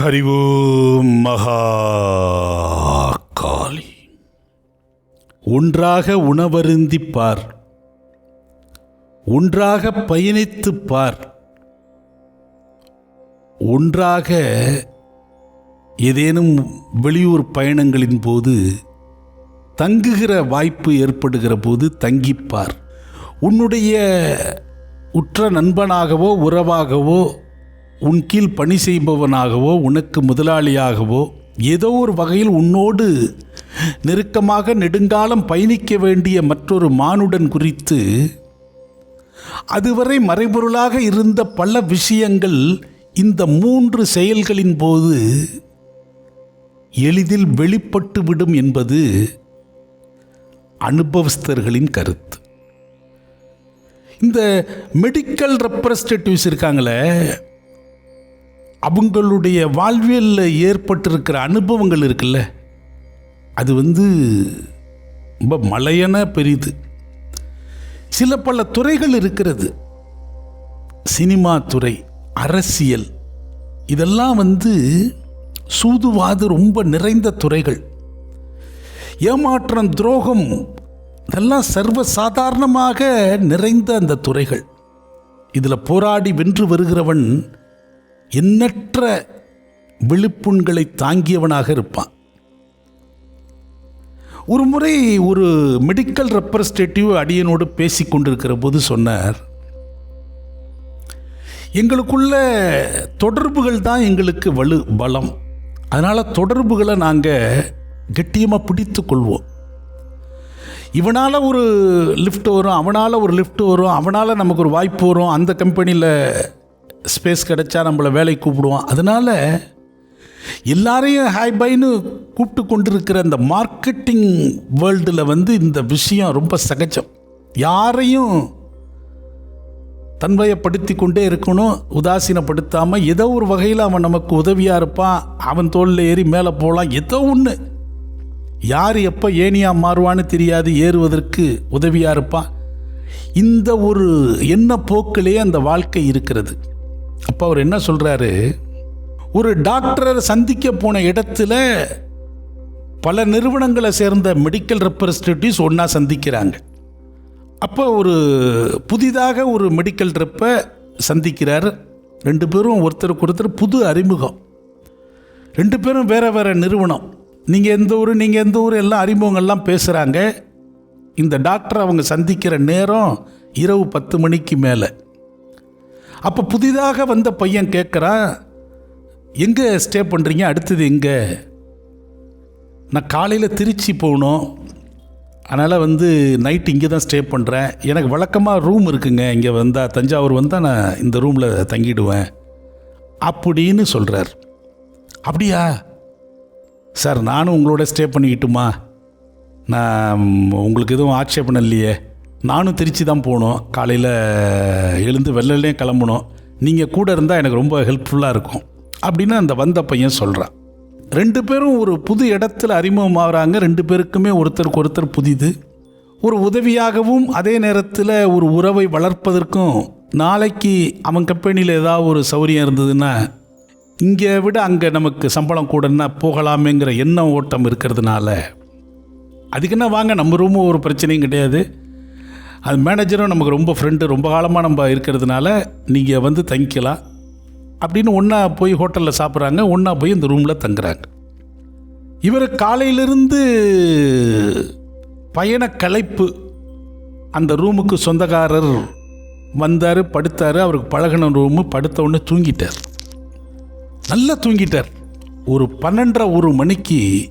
ஹரிவோம் மகா காளி ஒன்றாக உணவருந்திப் பார். ஒன்றாக பயணித்துப் பார். ஒன்றாக ஏதேனும் வெளியூர் பயணங்களின் போது தங்குகிற வாய்ப்பு ஏற்படுகிற போது தங்கிப்பார் உன்னுடைய உற்ற நண்பனாகவோ உறவாகவோ உன் கீழ் பணி செய்பவனாகவோ உனக்கு முதலாளியாகவோ ஏதோ ஒரு வகையில் உன்னோடு நெருக்கமாக நெடுங்காலம் பயணிக்க வேண்டிய மற்றொரு மானுடன் குறித்து அதுவரை மறைபொருளாக இருந்த பல விஷயங்கள் இந்த மூன்று செயல்களின் போது எளிதில் வெளிப்பட்டுவிடும் என்பது அனுபவஸ்தர்களின் கருத்து. இந்த மெடிக்கல் ரெப்ரஸன்டேட்டிவ்ஸ் இருக்காங்களே அவங்களுடைய வாழ்வியலில் ஏற்பட்டிருக்கிற அனுபவங்கள் இருக்குல்ல அது வந்து ரொம்ப மலையன பெரிது. சில பல துறைகள் இருக்கிறது. சினிமா துறை அரசியல் இதெல்லாம் வந்து சூதுவாது ரொம்ப நிறைந்த துறைகள். ஏமாற்றம் துரோகம் இதெல்லாம் சர்வ சாதாரணமாக நிறைந்த அந்த துறைகள். இதில் போராடி வென்று வருகிறவன் எண்ணற்ற விழுப்புண்களை தாங்கியவனாக இருப்பான். ஒரு முறை ஒரு மெடிக்கல் ரெப்ரஸன்டேட்டிவ் அடியனோடு பேசி கொண்டிருக்கிற போது சொன்னார் எங்களுக்குள்ள தொடர்புகள் தான் எங்களுக்கு வலு பலம். அதனால் தொடர்புகளை நாங்கள் கெட்டியமாக பிடித்து கொள்வோம். இவனால் ஒரு லிஃப்ட் வரும் அவனால் ஒரு லிஃப்ட் வரும் அவனால் நமக்கு ஒரு வாய்ப்பு வரும் அந்த கம்பெனியில் ஸ்பேஸ் கிடைச்சா நம்மளை வேலைக்கு கூப்பிடுவோம் அதனால் எல்லாரையும் ஹாய் பைன்னு கூப்பிட்டு கொண்டிருக்கிற அந்த மார்க்கெட்டிங் வேர்ல்டில் வந்து இந்த விஷயம் ரொம்ப சகஜம். யாரையும் தன்வயப்படுத்தி கொண்டே இருக்கணும் உதாசீனப்படுத்தாமல் ஏதோ ஒரு வகையில் அவன் நமக்கு உதவியாக இருப்பான் அவன் தோளில் ஏறி மேலே போகலாம் ஏதோ ஒன்று யார் எப்போ ஏனியாக மாறுவான்னு தெரியாது ஏறுவதற்கு உதவியாக இருப்பான். இந்த ஒரு எண்ண போக்கிலே அந்த வாழ்க்கை இருக்கிறது. அப்போ அவர் என்ன சொல்கிறாரு ஒரு டாக்டரை சந்திக்க போன இடத்துல பல நிறுவனங்களை சேர்ந்த மெடிக்கல் ரெப்ரஸன்டேட்டிவ்ஸ் ஒன்றா சந்திக்கிறாங்க. அப்போ ஒரு புதிதாக ஒரு மெடிக்கல் ரெப்பை சந்திக்கிறார். ரெண்டு பேரும் ஒருத்தருக்கு ஒருத்தர் புது அறிமுகம். ரெண்டு பேரும் வேறு வேறு நிறுவனம். நீங்கள் எந்த ஊர் நீங்கள் எந்த ஊர் எல்லாம் அறிமுகங்கள்லாம் பேசுகிறாங்க இந்த டாக்டர் அவங்க சந்திக்கிற நேரம் இரவு பத்து மணிக்கு மேலே. அப்போ புதிதாக வந்த பையன் கேட்குறான் எங்கே ஸ்டே பண்ணுறீங்க அடுத்தது எங்கே? நான் காலையில் திருச்சி போகணும் அதனால் வந்து நைட் இங்கே தான் ஸ்டே பண்ணுறேன் எனக்கு வழக்கமாக ரூம் இருக்குங்க. இங்கே வந்தால் தஞ்சாவூர் வந்தால் நான் இந்த ரூமில் தங்கிடுவேன். அப்படின்னு சொல்கிறார் அப்படியா? சார் நானும் உங்களோட ஸ்டே பண்ணிக்கிட்டுமா? நான் உங்களுக்கு எதுவும் ஆட்சேபணம் இல்லையே. நானும் திருச்சி தான் போகணும் காலையில் எழுந்து வெள்ளலே கிளம்பணும் நீங்கள் கூட இருந்தால் எனக்கு ரொம்ப ஹெல்ப்ஃபுல்லாக இருக்கும். அப்படின்னு அந்த வந்த பையன் சொல்கிறான் ரெண்டு பேரும் ஒரு புது இடத்துல அறிமுகமாகறாங்க ரெண்டு பேருக்குமே ஒருத்தருக்கு ஒருத்தர் புதிது. ஒரு உதவியாகவும் அதே நேரத்தில் ஒரு உறவை வளர்ப்பதற்கும் நாளைக்கு அவன் கம்பெனியில் ஏதாவது ஒரு சௌரியம் இருந்ததுன்னா இங்கே விட அங்கே நமக்கு சம்பளம் கூடன்னா போகலாமேங்கிற எண்ணம் ஓட்டம் இருக்கிறதுனால. அதுக்குன்னா வாங்க நம்ம ரூமும் ஒரு பிரச்சனையும் கிடையாது. அது மேனேஜரும் நமக்கு ரொம்ப ஃப்ரெண்டு ரொம்ப காலமாக நம்ம இருக்கிறதுனால நீங்கள் வந்து தங்கிக்கலாம். அப்படின்னு ஒன்றா போய் ஹோட்டலில் சாப்பிட்றாங்க ஒன்றா போய் இந்த ரூமில் தங்குறாங்க. இவர் காலையிலிருந்து பயண கலைப்பு அந்த ரூமுக்கு சொந்தக்காரர் வந்தார் படுத்தார் அவருக்கு பழகின ரூமு படுத்த உடனே தூங்கிட்டார். நல்லா தூங்கிட்டார். ஒரு பன்னெண்டரை ஒரு மணிக்கு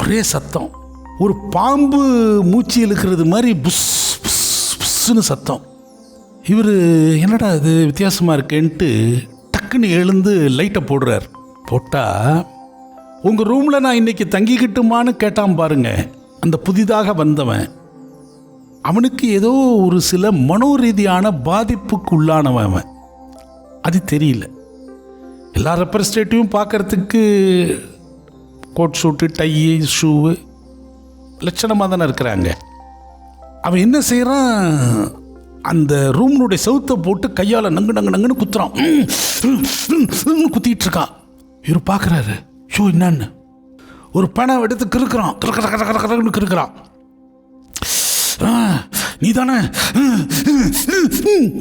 ஒரே சத்தம். ஒரு பாம்பு மூச்சு இழுக்கிறது மாதிரி புஷ் புஸ்ஸுன்னு சத்தம். இவர் என்னடா இது வித்தியாசமாக இருக்கேன்ட்டு டக்குன்னு எழுந்து லைட்டை போடுறார். போட்டால் உங்கள் ரூமில் நான் இன்னைக்கு தங்கிக்கிட்டுமான்னு கேட்டான் பாருங்க. அந்த புதிதாக வந்தவன். அவனுக்கு ஏதோ ஒரு சில மனோரீதியான பாதிப்புக்கு உள்ளானவன் அவன். அது தெரியல. எல்லா ரெப்ரஸன்டேட்டிவும் பார்க்கறதுக்கு கோட் ஷூட்டு டை ஷூவு லட்சணமாக தானே இருக்கிறாங்க. அவன் என்ன செய்கிறான் அந்த ரூம்னுடைய செவுத்தை போட்டு கையால் நங்கு நங்கு நங்குன்னு குத்துறான். குத்திட்டு இருக்கான். இவர் பார்க்குறாரு. ஷோ என்னன்னு? ஒரு பணம் எடுத்து கிறுக்குறான். கிறுக்கிற கிற கிற கிறன்னு கிறுக்குறான். நீ தானே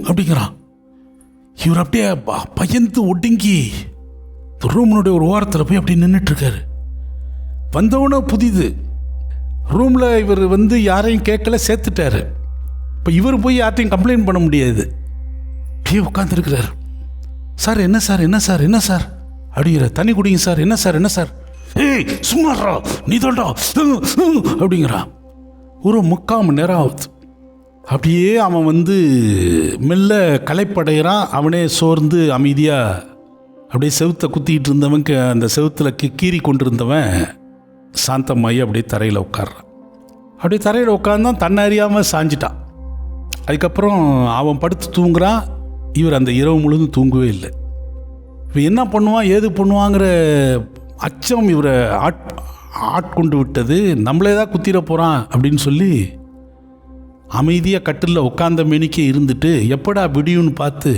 அப்படிங்கிறான். இவர் அப்படியே பயந்து ஒடுங்கி ரூம்னுடைய ஒரு ஓரத்தில் போய் அப்படியே நின்றுட்டு இருக்காரு. வந்தவன புதிது. ரூமில் இவர் வந்து யாரையும் கேட்கல சேர்த்துட்டாரு. இப்போ இவர் போய் யார்ட்டையும் கம்ப்ளைண்ட் பண்ண முடியாது. அப்படியே உட்காந்துருக்கிறார் சார் என்ன சார் என்ன சார் என்ன சார்? அப்படிங்கிற தண்ணி குடிங்க சார் என்ன சார் என்ன சார்? ஏய் சும்மாறா நீ தோண்டா அப்படிங்கிறான். ஒரு முக்கால் மணி நேரம் ஆகுது. அப்படியே அவன் வந்து மெல்ல களைப்படைகிறான். அவனே சோர்ந்து அமைதியாக அப்படியே செவுத்தை குத்திக்கிட்டு இருந்தவன் அந்த செவுத்தில் கீ கீறி கொண்டிருந்தவன். சாந்தம்மாயி அப்படியே தரையில் உட்காடுறான் அப்படியே தரையில் உட்காந்தான் தன்னை அறியாமல் சாஞ்சிட்டான் அதுக்கப்புறம் அவன் படுத்து தூங்குறான் இவர் அந்த இரவு முழுதும் தூங்கவே இல்லை. இவன் என்ன பண்ணுவான் ஏது பண்ணுவாங்கிற அச்சம் இவரை ஆட் ஆட்கொண்டு விட்டது. நம்மளே தான் குத்திட போகிறான் அப்படின்னு சொல்லி அமைதியாக கட்டிலில் உட்காந்த மேனிக்கே இருந்துட்டு எப்படா விடியும்னு பார்த்து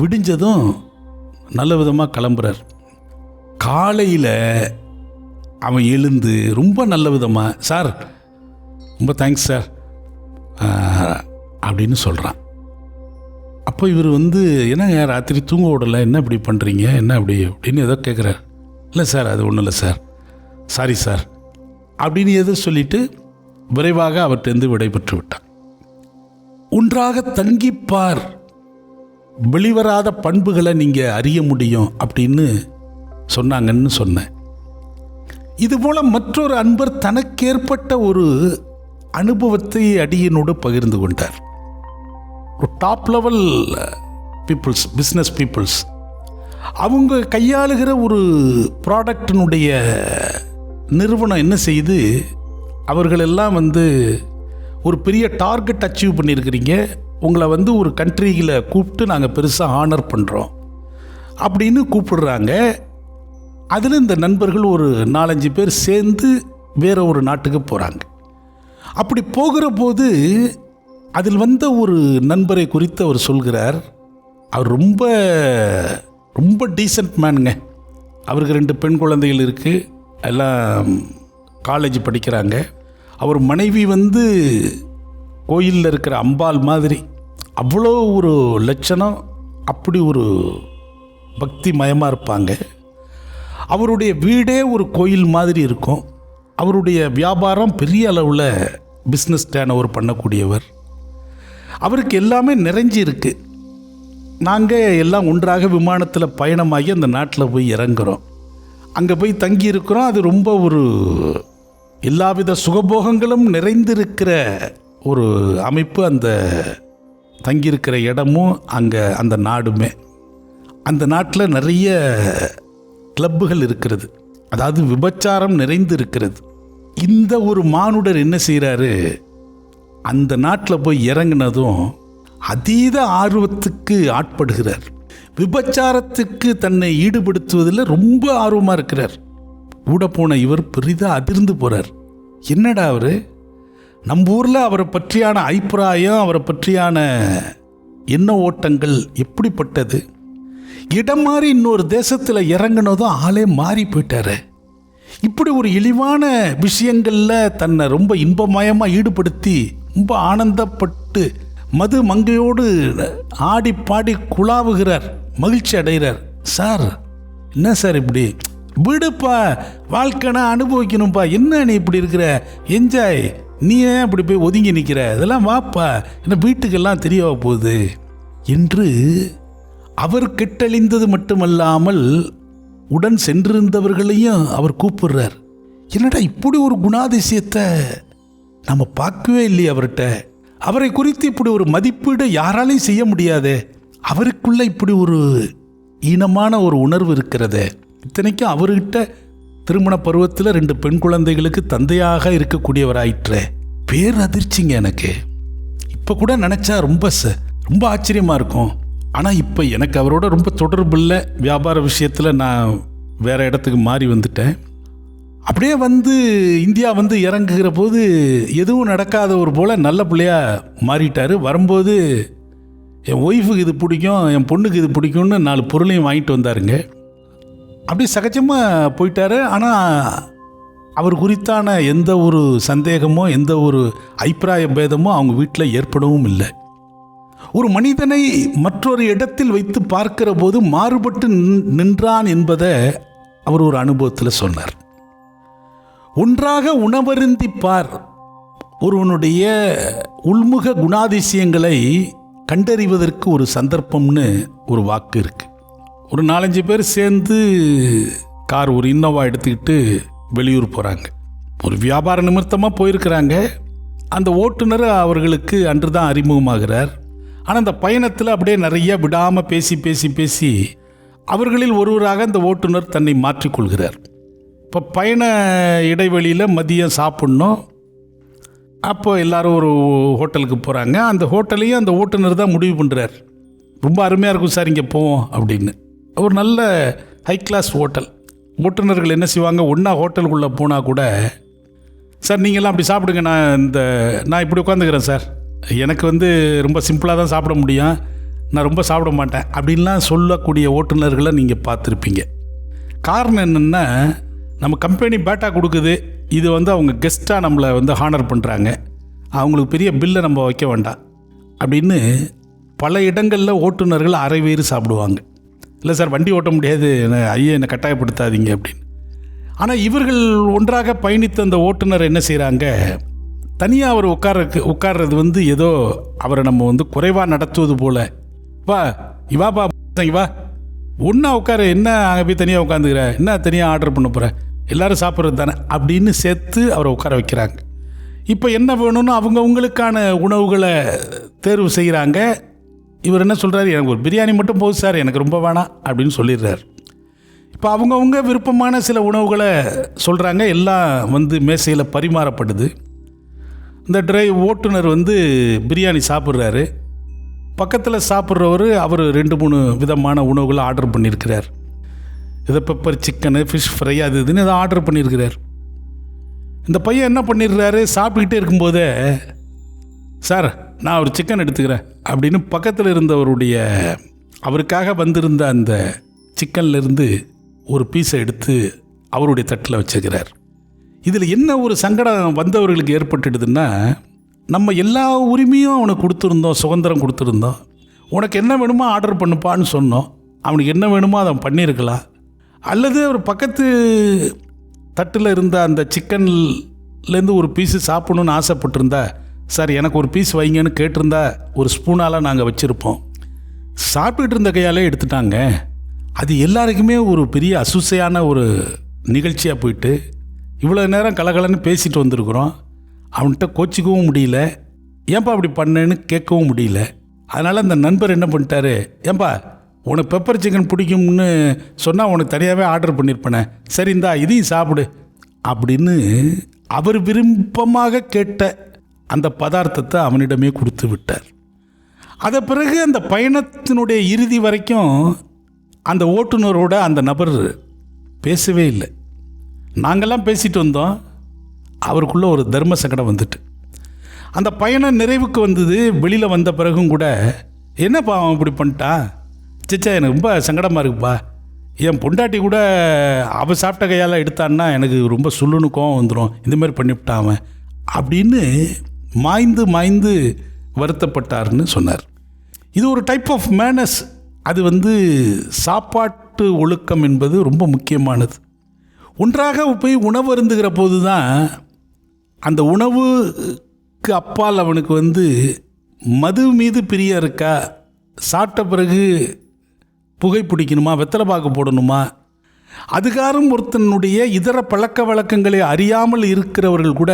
விடிஞ்சதும் நல்ல விதமாக கிளம்புறார். காலையில் அவன் எழுந்து ரொம்ப நல்ல விதமாக சார் ரொம்ப தேங்க்ஸ் சார். அப்படின்னு சொல்கிறான் அப்போ இவர் வந்து என்னங்க ராத்திரி தூங்க விடலை என்ன இப்படி பண்ணுறீங்க என்ன அப்படி? அப்படின்னு ஏதோ கேட்குறாரு இல்லை சார் அது ஒன்றும் இல்லை சார். Sorry sir. அப்படின்னு எதோ சொல்லிட்டு விரைவாக அவர்கிட்டருந்து விடைபெற்று விட்டான். ஒன்றாக தங்கிப்பார். வெளிவராத பண்புகளை நீங்கள் அறிய முடியும் அப்படின்னு சொன்னாங்கன்னு சொன்னேன். இதுபோல் மற்றொரு அன்பர் தனக்கேற்பட்ட ஒரு அனுபவத்தை அடியனோடு பகிர்ந்து கொண்டார். ஒரு top level peoples business peoples அவங்க கையாளுகிற ஒரு ப்ராடக்டினுடைய நிறுவனம் என்ன செய்து அவர்களெல்லாம் வந்து ஒரு பெரிய டார்கெட் அச்சீவ் பண்ணியிருக்கிறீங்க. உங்களை வந்து ஒரு கண்ட்ரியில் கூப்பிட்டு நாங்கள் பெருசாக ஆனர் பண்ணுறோம் அப்படின்னு கூப்பிடுறாங்க. அதில் இந்த நண்பர்கள் ஒரு நாலஞ்சு பேர் சேர்ந்து வேற ஒரு நாட்டுக்கு போகிறாங்க அப்படி போகிற போது அதில் வந்த ஒரு நண்பரை குறித்து அவர் சொல்கிறார் அவர் ரொம்ப ரொம்ப டீசன்ட் மேனுங்க அவருக்கு ரெண்டு பெண் குழந்தைகள் இருக்குது எல்லாம் காலேஜ் படிக்கிறாங்க. அவர் மனைவி வந்து கோயிலில் இருக்கிற அம்பாள் மாதிரி. அவ்வளோ ஒரு லட்சணம் அப்படி ஒரு பக்தி மயமாக இருப்பாங்க. அவருடைய வீடே ஒரு கோயில் மாதிரி இருக்கும். அவருடைய வியாபாரம் பெரிய அளவில் பிஸ்னஸ் டேன் ஓவர் பண்ணக்கூடியவர். அவருக்கு எல்லாமே நிறைஞ்சி இருக்கு. நாங்கள் எல்லாம் ஒன்றாக விமானத்தில் பயணமாகி அந்த நாட்டில் போய் இறங்குறோம். அங்கே போய் தங்கி இருக்கிறோம். அது ரொம்ப ஒரு எல்லாவித சுகபோகங்களும் நிறைந்திருக்கிற ஒரு அமைப்பு அந்த தங்கியிருக்கிற இடமும் அங்கே அந்த நாடுமே. அந்த நாட்டில் நிறைய கிளப்புகள் இருக்கிறது. அதாவது விபச்சாரம் நிறைந்து இருக்கிறது. இந்த ஒரு மானுடர் என்ன செய்கிறாரு அந்த நாட்டில் போய் இறங்கினதும் அதீத ஆர்வத்துக்கு ஆட்படுகிறார். விபச்சாரத்துக்கு தன்னை ஈடுபடுத்துவதில் ரொம்ப ஆர்வமாக இருக்கிறார். கூட போன இவர் பெரிதாக அதிர்ந்து போகிறார் என்னடா அவர்? நம்ம ஊரில் அவரை பற்றியான அபிப்பிராயம் அவரை பற்றியான எண்ண ஓட்டங்கள் எப்படிப்பட்டது? இடம் மாறி இன்னொரு தேசத்தில் இறங்கினதும் ஆளே மாறி போயிட்டாரு. இப்படி ஒரு இழிவான விஷயங்களில் தன்னை ரொம்ப இன்பமயமாக ஈடுபடுத்தி ரொம்ப ஆனந்தப்பட்டு மது மங்கையோடு ஆடி பாடி குழாவுகிறார் மகிழ்ச்சி அடைகிறார். சார் என்ன சார் இப்படி? விடுப்பா வாழ்க்கைனா அனுபவிக்கணும்ப்பா என்ன நீ இப்படி இருக்கிற? என்ஜாய். நீ ஏன் இப்படி போய் ஒதுங்கி நிற்கிற இதெல்லாம் வாப்பா. என்ன வீட்டுக்கெல்லாம் தெரியவா போகுது. என்று அவர் கெட்டழிந்தது மட்டுமல்லாமல் உடன் சென்றிருந்தவர்களையும் அவர் கூப்பிடுறார். என்னடா இப்படி ஒரு குணாதிசயத்தை நம்ம பார்க்கவே இல்லையே அவர்கிட்ட? அவரை குறித்து இப்படி ஒரு மதிப்பீடு யாராலையும் செய்ய முடியாது. அவருக்குள்ள இப்படி ஒரு ஈனமான ஒரு உணர்வு இருக்கிறதே. இத்தனைக்கும் அவர்கிட்ட திருமண பருவத்தில் ரெண்டு பெண் குழந்தைகளுக்கு தந்தையாக இருக்கக்கூடியவராயிற்று. பேர் அதிர்ச்சிங்க எனக்கு. இப்போ கூட நினச்சா ரொம்ப ச ரொம்ப ஆச்சரியமாக இருக்கும். ஆனால் இப்போ எனக்கு அவரோட ரொம்ப தொடர்பு இல்லை. வியாபார விஷயத்தில் நான் வேறு இடத்துக்கு மாறி வந்துட்டேன். அப்படியே வந்து இந்தியா வந்து இறங்குகிற போது எதுவும் நடக்காத ஒரு போல் நல்ல பிள்ளையா மாறிட்டார். வரும்போது என் ஒய்ஃபுக்கு இது பிடிக்கும் என் பொண்ணுக்கு இது பிடிக்கும்னு நாலு பொருளையும் வாங்கிட்டு வந்தாருங்க. அப்படி சகஜமாக போயிட்டார். ஆனால் அவர் குறித்தான எந்த ஒரு சந்தேகமோ எந்த ஒரு அபிப்பிராய பேதமோ அவங்க வீட்டில் ஏற்படவும் இல்லை. ஒரு மனிதனை மற்றொரு இடத்தில் வைத்து பார்க்கிற போது மாறுபட்டு நின்- நின்றான் என்பதை அவர் ஒரு அனுபவத்தில் சொன்னார். ஒன்றாக உணவருந்தி பார் ஒருவனுடைய உள்முக குணாதிசயங்களை கண்டறிவதற்கு ஒரு சந்தர்ப்பம்னு ஒரு வாக்கு இருக்கு. ஒரு நாலஞ்சு பேர் சேர்ந்து கார் ஒரு இன்னோவா எடுத்துக்கிட்டு வெளியூர் போகிறாங்க ஒரு வியாபார நிமித்தமாக போயிருக்கிறாங்க. அந்த ஓட்டுநர் அவர்களுக்கு அன்று தான் அறிமுகமாகிறார். ஆனால் அந்த பயணத்தில் அப்படியே நிறைய விடாமல் பேசி பேசி பேசி அவர்களில் ஒருவராக அந்த ஓட்டுநர் தன்னை மாற்றிக்கொள்கிறார் இப்போ பயண இடைவெளியில் மதியம் சாப்பிட்ணும். அப்போ எல்லாரும் ஒரு ஹோட்டலுக்கு போகிறாங்க அந்த ஹோட்டலையும் அந்த ஓட்டுநர் தான் முடிவு பண்ணுறார் ரொம்ப அருமையாக இருக்கும் சார் இங்கே போவோம் அப்படின்னு. ஒரு நல்ல ஹை கிளாஸ் ஹோட்டல். ஓட்டுநர்கள் என்ன செய்வாங்க? ஒன்றா ஹோட்டலுக்குள்ளே போனால் கூட சார் நீங்கள்லாம் அப்படி சாப்பிடுங்க. நான் இந்த நான் இப்படி உட்காந்துக்கிறேன் சார். எனக்கு வந்து ரொம்ப சிம்பிளாக தான் சாப்பிட முடியும். நான் ரொம்ப சாப்பிட மாட்டேன். அப்படின்லாம் சொல்லக்கூடிய ஓட்டுநர்களை நீங்கள் பார்த்துருப்பீங்க. காரணம் என்னென்னா நம்ம கம்பெனி பேட்டா கொடுக்குது. இது வந்து அவங்க கெஸ்ட்டாக நம்மளை வந்து ஹானர் பண்ணுறாங்க அவங்களுக்கு பெரிய பில்லை நம்ம வைக்க வேண்டாம். அப்படின்னு பல இடங்களில் ஓட்டுநர்கள் அரை வயிறு சாப்பிடுவாங்க. இல்லை சார் வண்டி ஓட்ட முடியாது. என்ன- ஐயா என்னை கட்டாயப்படுத்தாதீங்க அப்படின்னு. ஆனால் இவர்கள் ஒன்றாக பயணித்த அந்த ஓட்டுநர் என்ன செய்கிறாங்க தனியாக அவர் உட்கார்றதுக்கு உட்கார்றது வந்து ஏதோ அவரை நம்ம வந்து குறைவாக நடத்துவது போல. வா இவாப்பா இவா. ஒன்றா உட்காரு என்ன அங்கே போய் தனியாக உட்காந்துக்கிற? என்ன தனியாக ஆர்டர் பண்ண போகிற எல்லாரும் சாப்பிட்றது தானே? அப்படின்னு சேர்த்து அவரை உட்கார வைக்கிறாங்க. இப்போ என்ன வேணும்னு அவங்கவுங்களுக்கான உணவுகளை தேர்வு செய்கிறாங்க இவர் என்ன சொல்கிறாரு எனக்கு ஒரு பிரியாணி மட்டும் போகுது சார் எனக்கு ரொம்ப வேணாம் அப்படின்னு சொல்லிடுறாரு. இப்போ அவங்கவுங்க விருப்பமான சில உணவுகளை சொல்கிறாங்க எல்லாம் வந்து மேசையில் பரிமாறப்படுது. இந்த டிரைவ் ஓட்டுநர் வந்து பிரியாணி சாப்பிட்றாரு. பக்கத்தில் சாப்பிட்றவர் அவர் ரெண்டு மூணு விதமான உணவுகளை ஆர்டர் பண்ணியிருக்கிறார். இதை பெப்பர் சிக்கனு ஃபிஷ் ஃப்ரை அது இதுன்னு இதை ஆர்டர் பண்ணியிருக்கிறார். இந்த பையன் என்ன பண்ணிடுறாரு? சாப்பிட்டுக்கிட்டே இருக்கும்போதே சார் நான் ஒரு சிக்கன் எடுத்துக்கிறேன். அப்படின்னு பக்கத்தில் இருந்தவருடைய அவருக்காக வந்திருந்த அந்த சிக்கன்லேருந்து ஒரு பீஸை எடுத்து அவருடைய தட்டில் வச்சுக்கிறார். இதில் என்ன ஒரு சங்கடம் வந்தவர்களுக்கு ஏற்பட்டுடுதுன்னா நம்ம எல்லா உரிமையும் அவனுக்கு கொடுத்துருந்தோம் சுதந்திரம் கொடுத்துருந்தோம். உனக்கு என்ன வேணுமோ ஆர்டர் பண்ணுப்பான்னு சொன்னோம். அவனுக்கு என்ன வேணுமோ அதை பண்ணியிருக்கலாம். அல்லது ஒரு பக்கத்து தட்டில் இருந்த அந்த சிக்கன்லேருந்து ஒரு பீஸு சாப்பிடணுன்னு ஆசைப்பட்டிருந்தா சார் எனக்கு ஒரு பீஸ் வைங்கன்னு கேட்டிருந்தா ஒரு ஸ்பூனால் நாங்கள் வச்சுருப்போம். சாப்பிட்டுட்டு இருந்த கையாலே எடுத்துட்டாங்க. அது எல்லாருக்குமே ஒரு பெரிய அசுசையான ஒரு நிகழ்ச்சியாக போயிட்டு இவ்வளோ நேரம் கலகலன்னு பேசிட்டு வந்திருக்கிறோம். அவன்கிட்ட கோச்சிக்கவும் முடியல. ஏன்பா அப்படி பண்ணேன்னு கேட்கவும் முடியல. அதனால் அந்த நண்பர் என்ன பண்ணிட்டாரு ஏன்பா உனக்கு பெப்பர் சிக்கன் பிடிக்கும்னு சொன்னால் உனக்கு தனியாகவே ஆர்டர் பண்ணியிருப்பேனே சரி இந்தா இதையும் சாப்பிடு. அப்படின்னு அவர் விருப்பமாக கேட்ட அந்த பதார்த்தத்தை அவனிடமே கொடுத்து விட்டார். அதை பிறகு அந்த பயணத்தினுடைய இறுதி வரைக்கும் அந்த ஓட்டுநரோட அந்த நபர் பேசவே இல்லை. நாங்கள்லாம் பேசிட்டு வந்தோம். அவருக்குள்ளே ஒரு தர்ம சங்கடம் வந்துட்டு. அந்த பயணம் நிறைவுக்கு வந்தது வெளியில் வந்த பிறகும் கூட என்னப்பா அவன் இப்படி பண்ணிட்டான் சிச்சா எனக்கு ரொம்ப சங்கடமாக இருக்குப்பா. என் பொண்டாட்டி கூட அவள் சாப்பிட்ட கையால் எடுத்தான்னா எனக்கு ரொம்ப சுள்ளுன்னு கோவம் வந்துடும் இந்த மாதிரி பண்ணிவிட்டான் அவன். அப்படின்னு மாய்ந்து மாய்ந்து வருத்தப்பட்டார்னு சொன்னார். இது ஒரு டைப் ஆஃப் மேனஸ் அது வந்து சாப்பாட்டு ஒழுக்கம் என்பது ரொம்ப முக்கியமானது. ஒன்றாக போய் உணவு அருந்துகிற போது தான் அந்த உணவுக்கு அப்பால் அவனுக்கு வந்து மது மீது பிரியம் இருக்கா? சாப்பிட்ட பிறகு புகை பிடிக்கணுமா? வெத்தலை பாக்கு போடணுமா? அதுகாரும் ஒருத்தனுடைய இதர பழக்க வழக்கங்களை அறியாமல் இருக்கிறவர்கள் கூட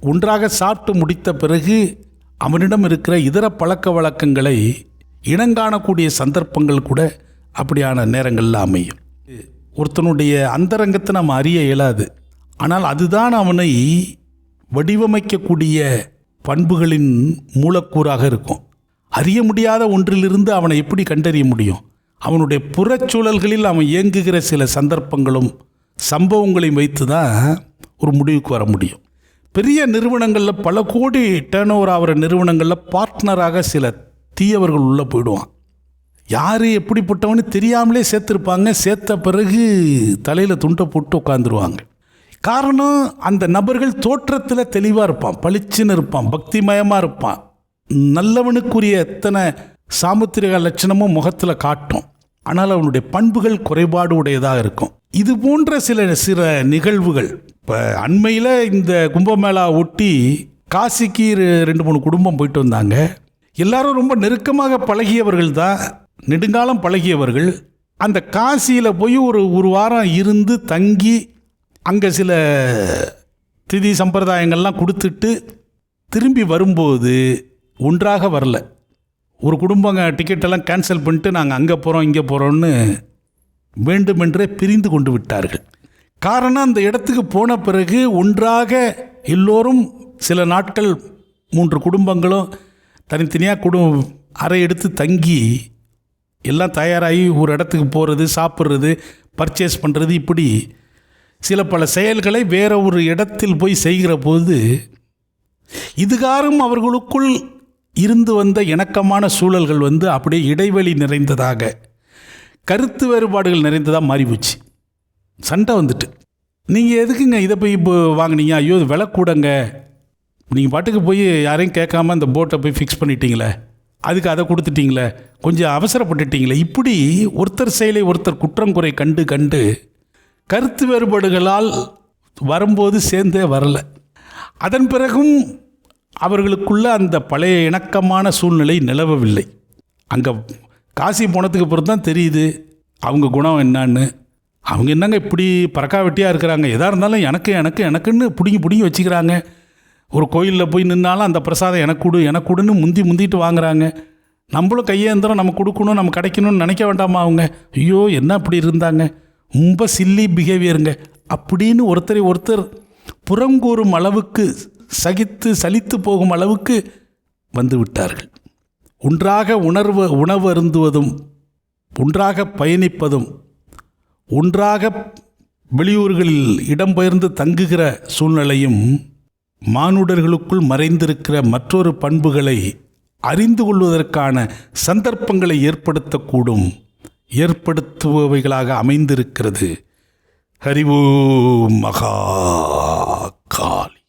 ஒன்றாக சாப்பிட்டு முடித்த பிறகு அவனிடம் இருக்கிற இதர பழக்க வழக்கங்களை இனங்காணக்கூடிய சந்தர்ப்பங்கள் கூட அப்படியான நேரங்களில் அமையும். ஒருத்தனுடைய அந்தரங்கத்தை நம்ம அறிய இயலாது. ஆனால் அதுதான் அவனை வடிவமைக்கக்கூடிய பண்புகளின் மூலக்கூறாக இருக்கும். அறிய முடியாத ஒன்றிலிருந்து அவனை எப்படி கண்டறிய முடியும்? அவனுடைய புறச்சூழல்களில் அவன் இயங்குகிற சில சந்தர்ப்பங்களும் சம்பவங்களையும் வைத்து தான் ஒரு முடிவுக்கு வர முடியும். பெரிய நிறுவனங்களில் பல கோடி டேர்ன் ஓவர் ஆகிற நிறுவனங்களில் பார்ட்னராக சில தீயவர்கள் உள்ளே போயிடுவான். யார் எப்படிப்பட்டவன்னு தெரியாமலே சேர்த்துருப்பாங்க. சேர்த்த பிறகு தலையில் துண்டை போட்டு உட்காந்துருவாங்க காரணம் அந்த நபர்கள் தோற்றத்தில் தெளிவாக இருப்பான். பளிச்சுன்னு இருப்பான். பக்திமயமாக இருப்பான். நல்லவனுக்குரிய எத்தனை சாமுத்திரிக லட்சணமும் முகத்தில் காட்டும். ஆனால் அவனுடைய பண்புகள் குறைபாடு உடையதாக இருக்கும். இது போன்ற சில சில நிகழ்வுகள். இப்போ அண்மையில் இந்த கும்பமேளா ஒட்டி காசிக்கு ரெண்டு மூணு குடும்பம் போயிட்டு வந்தாங்க. எல்லாரும் ரொம்ப நெருக்கமாக பழகியவர்கள் தான் நெடுங்காலம் பழகியவர்கள் அந்த காசியில் போய் ஒரு ஒரு வாரம் இருந்து தங்கி அங்கே சில திதி சம்பிரதாயங்கள்லாம் கொடுத்துட்டு திரும்பி வரும்போது ஒன்றாக வரல. ஒரு குடும்பங்க டிக்கெட்டெல்லாம் கேன்சல் பண்ணிட்டு நாங்கள் அங்கே போகிறோம் இங்கே போகிறோன்னு வேண்டுமென்றே பிரிந்து கொண்டு விட்டார்கள். காரணம் அந்த இடத்துக்கு போன பிறகு ஒன்றாக எல்லோரும் சில நாட்கள் மூன்று குடும்பங்களும் தனித்தனியாக குடும் அறை எடுத்து தங்கி எல்லாம் தயாராகி ஒரு இடத்துக்கு போகிறது சாப்பிட்றது பர்ச்சேஸ் பண்ணுறது இப்படி. சில பல செயல்களை வேற ஒரு இடத்தில் போய் செய்கிற போது இதுகாரும் அவர்களுக்குள் இருந்து வந்த இணக்கமான சூழல்கள் வந்து அப்படியே இடைவெளி நிறைந்ததாக கருத்து வேறுபாடுகள் நிறைந்ததாக மாறிப்போச்சு. சண்டை வந்துட்டு. நீங்கள் எதுக்குங்க இதை போய் இப்போ வாங்குனீங்க? ஐயோ இது விலை கூடங்க. நீங்கள் பாட்டுக்கு போய் யாரையும் கேட்காம அந்த போட்டை போய் ஃபிக்ஸ் பண்ணிட்டீங்களே. அதுக்கு அதை கொடுத்துட்டீங்களே கொஞ்சம் அவசரப்பட்டுட்டீங்களே. இப்படி ஒருத்தர் செயலை ஒருத்தர் குற்றம் குறை கண்டு கண்டு கருத்து வேறுபாடுகளால் வரும்போது சேர்ந்தே வரல. அதன் பிறகும் அவர்களுக்குள்ள அந்த பழைய இணக்கமான சூழ்நிலை நிலவவில்லை. அங்கே காசி போனதுக்கு அப்புறம் தான் தெரியுது அவங்க குணம் என்னான்னு. அவங்க என்னங்க இப்படி பறக்கா வெட்டியாக இருக்கிறாங்க? எதாக இருந்தாலும் எனக்கு எனக்கு எனக்குன்னு பிடிங்கி பிடிங்கி வச்சுக்கிறாங்க. ஒரு கோயிலில் போய் நின்னாலும் அந்த பிரசாதம் எனக்கு கொடு எனக்கு கொடுன்னு முந்தி முந்திட்டு வாங்குறாங்க. நம்மளும் கையேந்திரம் நம்ம கொடுக்கணும் நம்ம கிடைக்கணும்னு நினைக்க வேண்டாமா அவங்க? ஐயோ என்ன அப்படி இருந்தாங்க? ரொம்ப சில்லி பிஹேவியருங்க அப்படின்னு ஒருத்தரை ஒருத்தர் புறங்கூறும் அளவுக்கு சகித்து சலித்து போகும் அளவுக்கு வந்து விட்டார்கள். ஒன்றாக உணர்வு உணவு அருந்துவதும் ஒன்றாக பயணிப்பதும் ஒன்றாக வெளியூர்களில் இடம்பெயர்ந்து தங்குகிற சூழ்நிலையும் மானுடர்களுக்குள் மறைந்திருக்கிற மற்றொரு பண்புகளை அறிந்து கொள்வதற்கான சந்தர்ப்பங்களை ஏற்படுத்தக்கூடும் ஏற்படுத்துபவைகளாக அமைந்திருக்கிறது. ஹரிவோம் மகா காலி